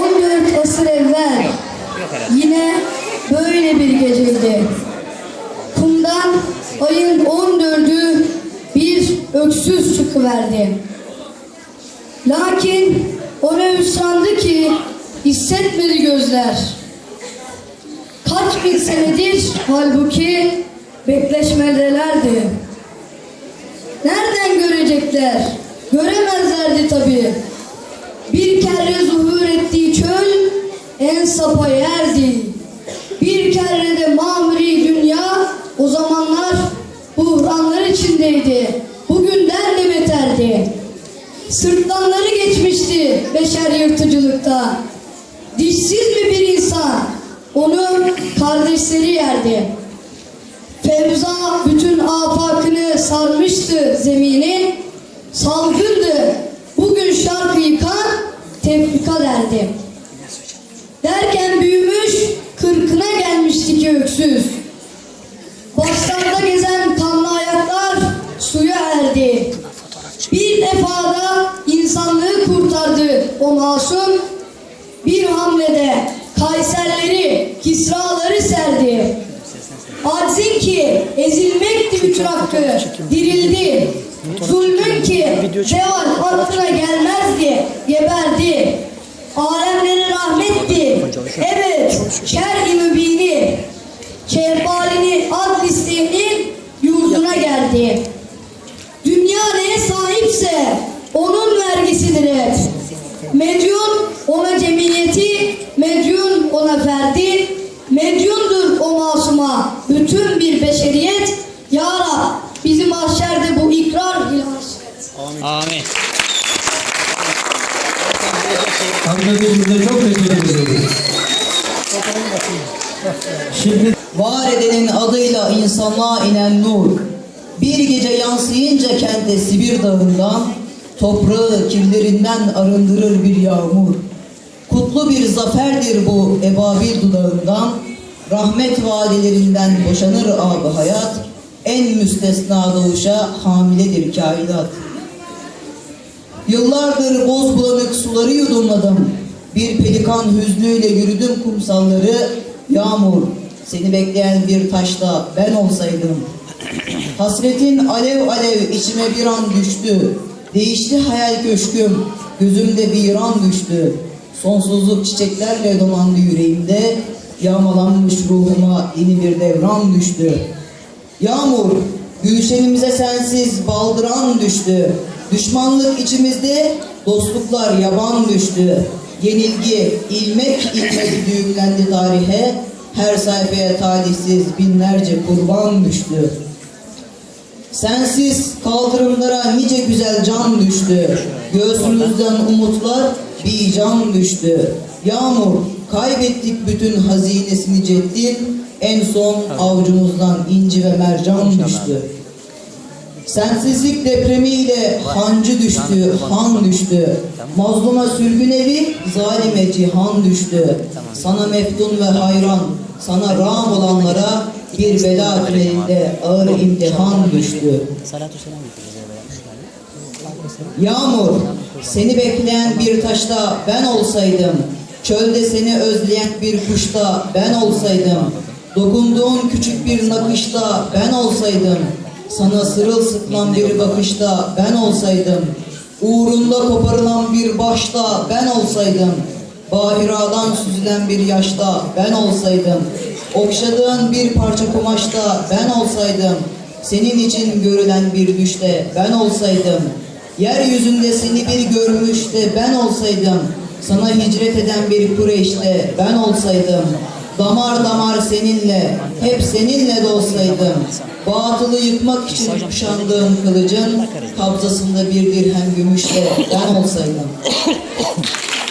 14 asır evvel yine böyle bir geceydi. Kumdan ayın 14'ü bir öksüz çıkıverdi. Lakin o ne sandı ki hissetmedi gözler. Kaç bin senedir halbuki bekleşmedelerdi. Nereden görecekler? Göremezlerdi tabii. Bir kere zuhur ettiği çöl en sapa yerdi. Bir kere de mamri dünya o zamanlar buhranlar içindeydi. Bugünden de beterdi. Sırtlanları geçmişti beşer yırtıcılıkta. Dişsiz mi bir insan? Onu kardeşleri yerdi. Fevza bütün afakını sarmıştı tefrika derdi. Derken büyümüş kırkına gelmişti ki öksüz. Başlarda gezen kanlı ayaklar suya erdi. Bir defada insanlığı kurtardı o masum. Bir hamlede Kayserleri, Kisraları serdi. Aczin ki ezilmekti bütün hakkı, dirildi. Zulmün ki zeval aklına gelmezdi, geberdi. Alemlere rahmetti, evet, şer-i mübini. Şehbalini ad listeğinin yurduna geldi. Dünya neye sahipse onun vergisidir hep. Medyun ona cemiyeti, medyun ona ferdi, medyundur o masuma bütün bir beşeriyet. Ya Rab bizi mahşerde bu hasret. Amin. Anladığımızda çok teşekkür ediyoruz. Şimdi Var edenin adıyla insanlığa inen nur. Bir gece yansıyınca kente Sibir dağından, toprağı kirlerinden arındırır bir yağmur. Kutlu bir zaferdir bu ebabil dudağından, rahmet vadilerinden boşanır ab hayat, en müstesna doğuşa hamiledir kainat. Yıllardır boz bulanık suları yudumladım. Bir pelikan hüznüyle yürüdüm kumsalları. Yağmur, seni bekleyen bir taşta ben olsaydım. Hasretin alev alev içime bir an düştü. Değişti hayal köşküm, gözümde bir an düştü. Sonsuzluk çiçeklerle dolandı yüreğimde. Yağmalanmış ruhuma yeni bir devran düştü. Yağmur, gülşenimize sensiz baldıran düştü. Düşmanlık içimizde, dostluklar yaban düştü. Yenilgi ilmek ilmek düğümlendi tarihe. Her sayfaya talihsiz binlerce kurban düştü. Sensiz kaldırımlara nice güzel can düştü. Göğsümüzden umutlar bir can düştü. Yağmur kaybettik bütün hazinesini ceddin. En son avucumuzdan inci ve mercan düştü. Sensizlik depremiyle hancı düştü, han düştü. Mazluma sürgün evi, zalime cihan düştü. Sana meftun ve hayran, sana ram olanlara bir bela tünelinde ağır imtihan düştü. Yağmur, seni bekleyen bir taşta ben olsaydım, çölde seni özleyen bir kuşta ben olsaydım, dokunduğun küçük bir nakışta ben olsaydım, sana sırılsıklam bir bakışta ben olsaydım, uğrunda koparılan bir başta ben olsaydım, bahiradan süzülen bir yaşta ben olsaydım, okşadığın bir parça kumaşta ben olsaydım, senin için görülen bir düşte ben olsaydım, Yeryüzünde seni bir görmüş de ben olsaydım, sana hicret eden bir Kureyş'te ben olsaydım, damar damar seninle, hep seninle de olsaydım, batılı yıkmak için kuşandığın kılıcın, kabzasında bir dirhem gümüşle ben olsaydım.